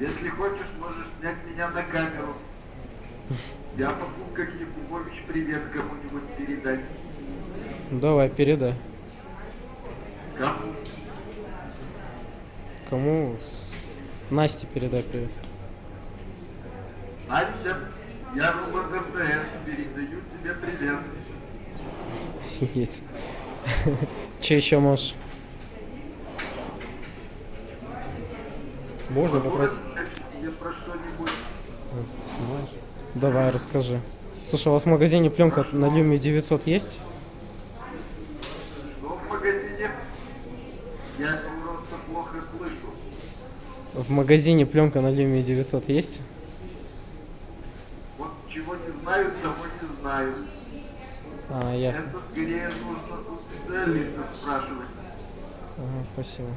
Если хочешь, можешь снять меня на камеру. Я могу как Якубович привет кому-нибудь передать. Давай, передай. Кому? Кому? С- Насте передай привет. Настя, я робот МТС, передаю тебе привет. Офигеть. Че еще можешь? Можно попросить? рассказать тебе про что-нибудь? Давай, расскажи. Слушай, у вас в магазине пленка на Люме 900 есть? Что в магазине? Я просто плохо слышу. В магазине пленка на Люме 900 есть? Вот чего не знаю, того не знаю. А, ясно. Это скорее нужно у специалистов спрашивать. Ага, спасибо.